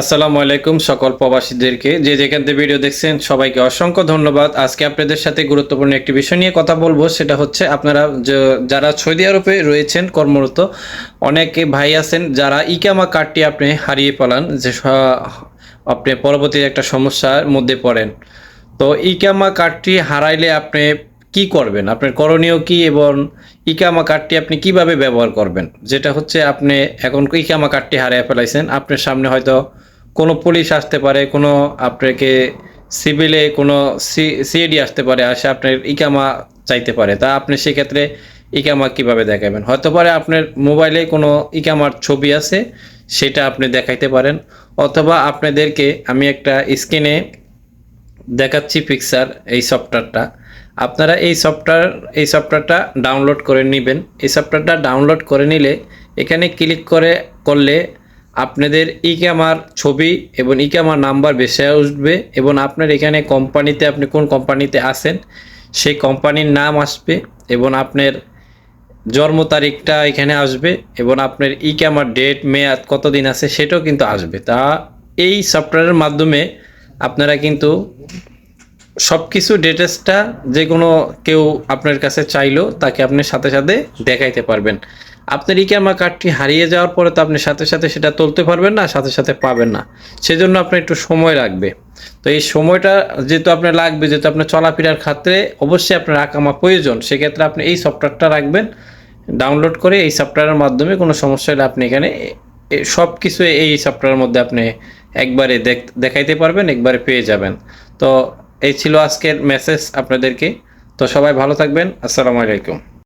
আসসালামু আলাইকুম সকল প্রবাসীদেরকে। যে যেখান থেকে ভিডিও দেখছেন, সবাইকে অসংখ্য ধন্যবাদ। আজকে আপনাদের সাথে গুরুত্বপূর্ণ একটি বিষয় নিয়ে কথা বলব। সেটা হচ্ছে আপনারা যারা সৌদি আরবে রয়েছেন কর্মরত, অনেকে ভাই আছেন যারা ইকামা কার্ডটি আপনি হারিয়ে পালান যে আপনি পরবর্তী একটা সমস্যার মধ্যে পড়েন। তো ইকামা কার্ডটি হারাইলে আপনি কি করবেন? আপনার করণীয় কি এবং ইকামা কার্ডটি আপনি কীভাবে ব্যবহার করবেন? যেটা হচ্ছে আপনি এখন ইকামা কার্ডটি হারিয়ে ফেলাইছেন, আপনার সামনে হয়তো কোনো পুলিশ আসতে পারে, কোনো আপনাকে সিভিলে কোনো সিএডি আসতে পারে, আসে আপনার ইকামা চাইতে পারে, তা আপনি সেক্ষেত্রে ইকামা কীভাবে দেখাবেন? হয়তো পারে আপনার মোবাইলে কোনো ইকামার ছবি আছে, সেটা আপনি দেখাইতে পারেন, অথবা আপনাদেরকে আমি একটা স্ক্রিনে দেখাচ্ছি পিকচার এই সফটওয়্যারটা। আপনারা এই সফটওয়্যার, এই সফটওয়্যারটা ডাউনলোড করে নেবেন। এই সফটওয়্যারটা ডাউনলোড করে নিলে এখানে ক্লিক করে, করলে আপনাদের ইকামার ছবি এবং ইকামার নাম্বার বেশি আসবে এবং আপনার এখানে কোম্পানিতে আপনি কোন কোম্পানিতে আছেন, সেই কোম্পানির নাম আসবে এবং আপনার জন্ম তারিখটা এখানে আসবে এবং আপনার ই ক্যামার ডেট, মেয়াদ কতদিন আছে সেটাও কিন্তু আসবে। তা এই সফটওয়্যারের মাধ্যমে আপনারা কিন্তু সব কিছু ডিটেলসটা যে কোনো কেউ আপনার কাছে চাইলো, তাকে আপনি সাথে সাথে দেখাইতে পারবেন। আপনার ই ক্যামার কার্ডটি হারিয়ে যাওয়ার পরে তো আপনি সাথে সাথে সেটা তুলতে পারবেন না, সাথে সাথে পাবেন না। সেজন্য আপনার একটু সময় লাগবে। তো এই সময়টা যেহেতু আপনার লাগবে, যেহেতু আপনার চলাফেরার ক্ষেত্রে অবশ্যই আপনার আকামা প্রয়োজন। সেক্ষেত্রে আপনি এই সফটওয়্যারটা রাখবেন ডাউনলোড করে এই সফটওয়্যারের মাধ্যমে কোনো সমস্যা হলে আপনি এখানে সব কিছু এই সফটওয়্যারের মধ্যে আপনি একবারে দেখ- দেখাইতে পারবেন, একবারে পেয়ে যাবেন। তো এই ছিল আজকের মেসেজ আপনাদেরকে। তো সবাই ভালো থাকবেন। আসসালামু আলাইকুম।